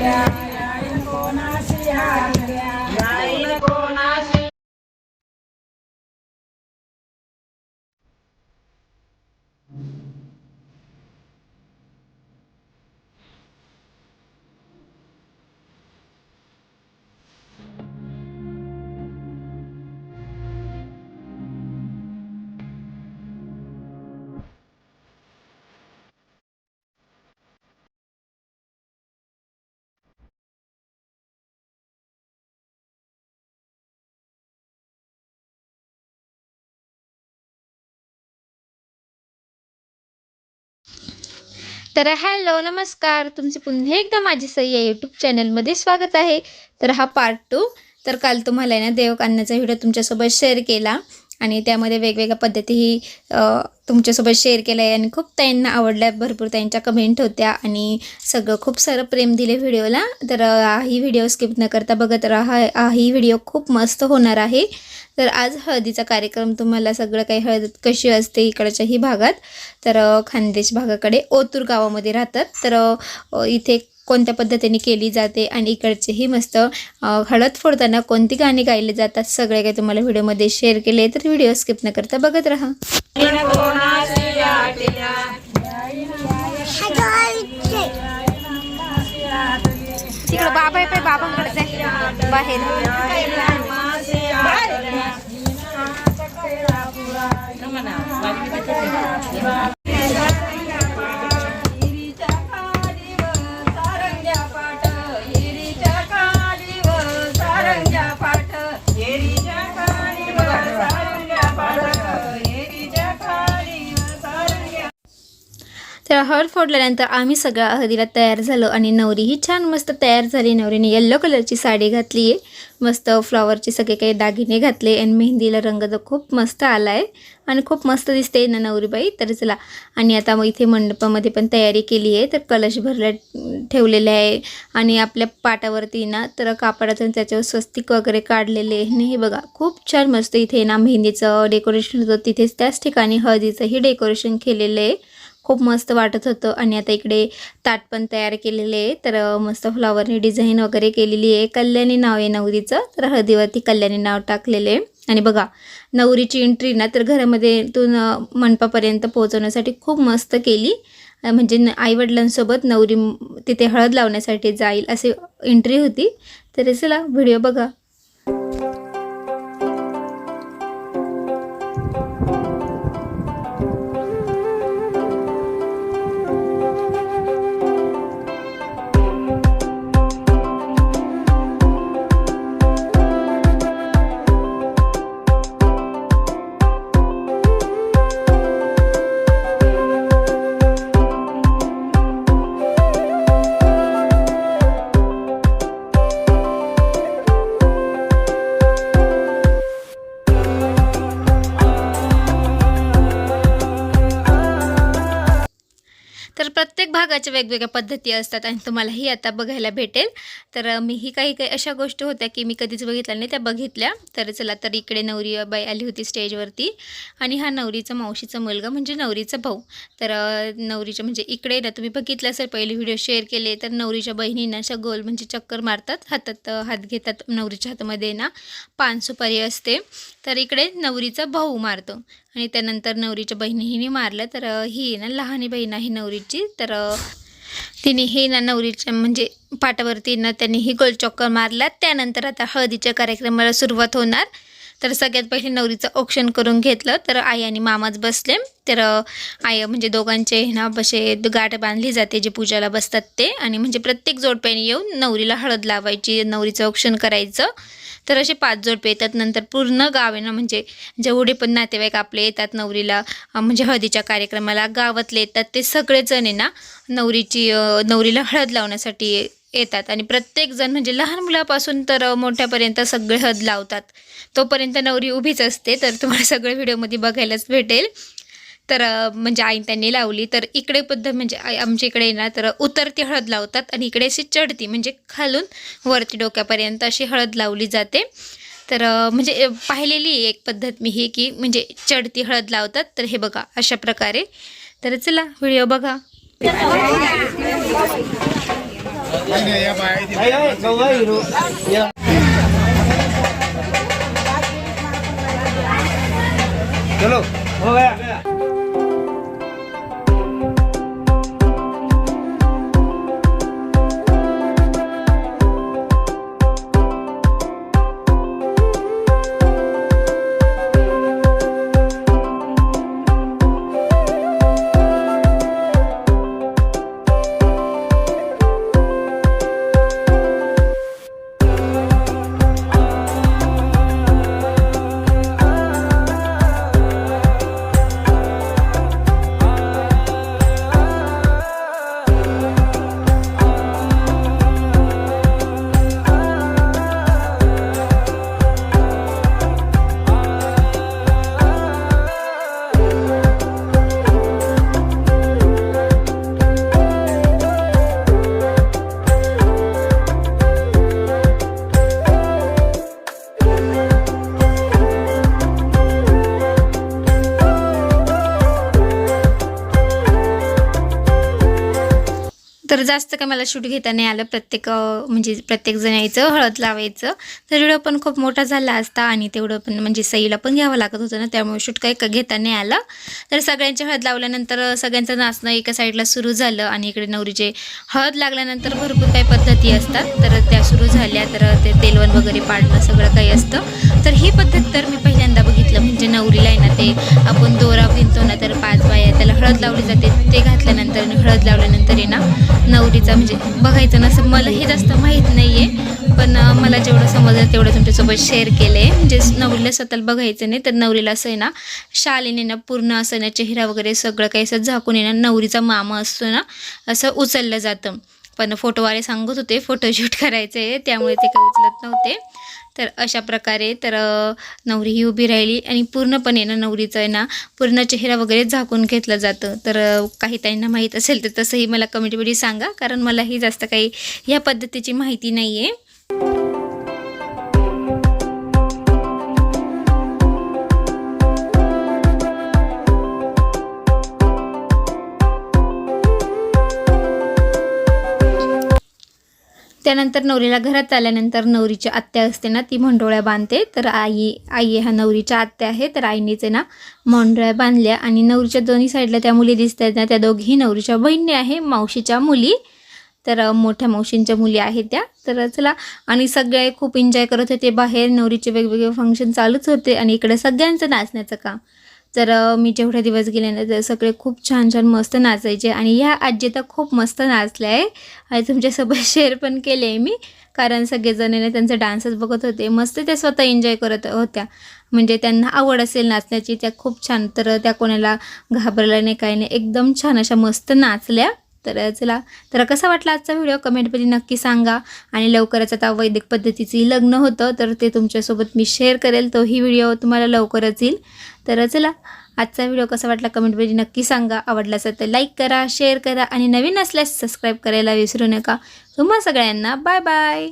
Yeah. तर hello नमस्कार. तुमचे पुन्हा एकदा माझी सई या यूट्यूब चॅनलमध्ये स्वागत आहे. तर हा पार्ट टू तर काल तुम्हाला आहे ना देवकान्नाचा व्हिडिओ तुमच्यासोबत शेअर केला. आणि त्यामध्ये वेगवेगळ्या पद्धतीही तुमच्यासोबत शेअर केलं आहे आणि खूप त्यांना आवडल्या भरपूर त्यांच्या कमेंट होत्या आणि सगळं खूप सारं प्रेम दिले व्हिडिओला. तर ही व्हिडिओ स्किप न करता बघत राहा. हा ही व्हिडिओ खूप मस्त होणार आहे. तर आज हळदीचा कार्यक्रम तुम्हाला सगळं काही हळद कशी असते इकडच्याही भागात. तर खानदेश भागाकडे ओतूर गावामध्ये राहतात. तर इथे कोणत्या पद्धतीने केली जाते आणि इकडचेही मस्त हळद फोडताना कोणती गाणी गायली जातात सगळे काही तुम्हाला व्हिडिओमध्ये शेअर केले तर व्हिडिओ स्किप न करता बघत राहा. तिकडं बाबा आहे पाय बाबांकडे जाय बाहेर. तर हळद फोडल्यानंतर आम्ही सगळं हळदीला तयार झालो आणि नवरीही छान मस्त तयार झाली. नवरीने येल्लो कलरची साडी घातली आहे. मस्त फ्लॉवरचे सगळे काही दागिने घातले आणि मेहंदीला रंग तर खूप मस्त आला आहे आणि खूप मस्त दिसते ना नवरीबाई. तर चला आणि आता मग इथे मंडपामध्ये पण तयारी केली आहे. तर कलश भरला ठेवलेले आहे. आणि आपल्या पाटावरती ना तर कापडातून त्याच्यावर स्वस्तिक वगैरे काढलेले आहे. हे बघा खूप छान मस्त इथे ना मेहंदीचं डेकोरेशन होतं. तिथेच त्याच ठिकाणी हळदीचंही डेकोरेशन केलेलं आहे. खूप मस्त वाटत होतं. आणि आता इकडे ताट पण तयार केलेले आहे. तर मस्त फ्लॉवरने डिझाईन वगैरे केलेली आहे. कल्याणी नाव आहे नवरीचं. तर हळदीवरती कल्याणी नाव टाकलेले आहे. आणि बघा नवरीची एंट्री ना तर घरामध्ये तून मंडपापर्यंत पोहोचवण्यासाठी खूप मस्त केली. म्हणजे आईवडिलांसोबत नवरी तिथे हळद लावण्यासाठी जाईल अशी एंट्री होती. तर चला व्हिडिओ बघा. प्रत्येक भागाच्या वेगवेगळ्या पद्धती असतात आणि तुम्हालाही आता बघायला भेटेल. तर मीही काही काही अशा गोष्टी होत्या की मी कधीच बघितल्या नाही त्या बघितल्या. तर चला तर इकडे नवरी बाई आली होती स्टेजवरती आणि हा नवरीचा मावशीचा मुलगा म्हणजे नवरीचा भाऊ. तर नवरीच्या म्हणजे इकडे ना तुम्ही बघितलं असेल पहिले व्हिडिओ शेअर केले तर नवरीच्या बहिणींना अशा गोल म्हणजे चक्कर मारतात हातात हात घेतात नवरीच्या हातामध्ये ना पान सुपारी असते. तर इकडे नवरीचा भाऊ मारतो. आणि त्यानंतर नवरीच्या बहिणीने मारलं तर ही ही ना लहानी बहीण आहे नवरीची तर तिने हे ना नवरीच्या म्हणजे पाटावरती ना त्यांनी ही गोलचक्कर मारला. त्यानंतर आता हळदीच्या कार्यक्रमाला सुरुवात होणार. तर सगळ्यात पहिले नवरीचं औक्षण करून घेतलं तर आई आणि मामाच बसले. तर आई म्हणजे दोघांचे ना बसे गाठ बांधली जाते जे पूजाला बसतात ते. आणि म्हणजे प्रत्येक जोडप्याने येऊन नवरीला हळद लावायची नवरीचं औक्षण करायचं. तर असे पाच जोडपे येतात नंतर पूर्ण गाव आहे ना म्हणजे जेवढे पण नातेवाईक आपले येतात नवरीला म्हणजे हळदीच्या कार्यक्रमाला गावातले येतात ते सगळेजण आहे ना नवरीची नवरीला हळद लावण्यासाठी येतात. आणि प्रत्येकजण म्हणजे लहान मुलापासून तर मोठ्यापर्यंत सगळे हळद लावतात. तोपर्यंत नवरी उभीच असते तर तुम्हाला सगळे व्हिडिओमध्ये बघायलाच भेटेल. तर म्हणजे आई त्यांनी लावली. तर इकडे पद्धत म्हणजे आमच्या इकडे ना तर उतरती हळद लावतात आणि इकडे अशी चढती म्हणजे खालून वरती डोक्यापर्यंत अशी हळद लावली जाते. तर म्हणजे पाहिलेली आहे एक पद्धत मी ही की म्हणजे चढती हळद लावतात. तर हे बघा अशा प्रकारे. तर चला व्हिडिओ बघा. चलो हो गया. तर जास्त काय मला शूट घेता नाही आलं. प्रत्येक म्हणजे प्रत्येक जण यायचं हळद लावायचं. तर व्हिडिओ पण खूप मोठा झाला असता आणि तेवढं पण म्हणजे सईला पण घ्यावं लागत होतं ना त्यामुळे शूट काही घेता नाही आलं. तर सगळ्यांची हळद लावल्यानंतर सगळ्यांचं नाचणं एका साईडला सुरू झालं आणि इकडे नवरीचे हळद लागल्यानंतर भरपूर काही पद्धती असतात. तर त्या सुरू झाल्या. तर ते तेलवण वगैरे पाडणं सगळं काही असतं. तर ही पद्धत तर मी पहिल्यांदा बघितली म्हणजे नवरीला आहे ना ते आपण दोरा विणतो ना तर पाच बाया त्याला हळद लावली जाते. ते घातल्यानंतर हळद लावल्यानंतर आहे ना नवरीचा म्हणजे बघायचं नसं मला हे जास्त माहीत नाही आहे पण मला जेवढं समजलं तेवढं तुमच्यासोबत शेअर केलं आहे म्हणजे नवरीला स्वतःला बघायचं नाही तर नवरीला असं आहे ना शालीने ना पूर्ण असं ना चेहरा वगैरे सगळं काही असं झाकून आहे ना नवरीचा मामा असतो ना असं उचललं जातं. पण फोटोवाले सांगत होते फोटोशूट करायचे त्यामुळे ते काही उचलत नव्हते. तर अशा प्रकारे तर नवरी ही उभी राहिली आणि पूर्णपणे ना नवरीचं आहे ना पूर्ण चेहरा वगैरे झाकून घेतलं जातं. तर काही त्यांना माहीत असेल तर तसंही मला कमेंटमध्ये सांगा कारण मलाही जास्त काही ह्या पद्धतीची माहिती नाही आहे त्यानंतर नवरीला घरात आल्यानंतर नवरीची आत्या असते ना ती मंडोळ्या बांधते. तर आई आई ह्या नवरीच्या आत्या आहे तर आईनेच ना मंडोळ्या बांधल्या. आणि नवरीच्या दोन्ही साईडला त्या मुली दिसत आहेत ना त्या दोघीही नवरीच्या बहिणी आहे मावशीच्या मुली. तर मोठ्या मावशींच्या मुली आहेत त्या. तर चला आणि सगळे खूप एन्जॉय करत होते. बाहेर नवरीचे वेगवेगळे फंक्शन चालूच होते. आणि इकडे सगळ्यांचं नाचण्याचं काम. तर मी जेवढे दिवस गेले ना तर सगळे खूप छान छान मस्त नाचायचे आणि ह्या आजी तर खूप मस्त नाचल्या आहे आणि तुमच्यासोबत शेअर पण केले आहे मी कारण सगळेजण ना त्यांचा डान्सच बघत होते मस्त त्या स्वतः एन्जॉय करत होत्या. म्हणजे त्यांना आवड असेल नाचण्याची त्या खूप छान तर त्या कोणाला घाबरल्या नाही काही नाही एकदम छान अशा मस्त नाचल्या. तर चला तर कसा वाटला आजचा व्हिडिओ कमेंटमध्ये नक्की सांगा. आणि लवकरच आता वैदिक पद्धतीची लग्न होतं तर ते तुमच्यासोबत मी शेअर करेल. तोही व्हिडिओ तुम्हाला लवकरच येईल. तर चला आजचा व्हिडिओ कसा वाटला कमेंटमध्ये नक्की सांगा. आवडला असेल तर लाईक करा शेअर करा. आणि नवीन असल्यास सबस्क्राईब करायला विसरू नका. तुम्हा सगळ्यांना बाय बाय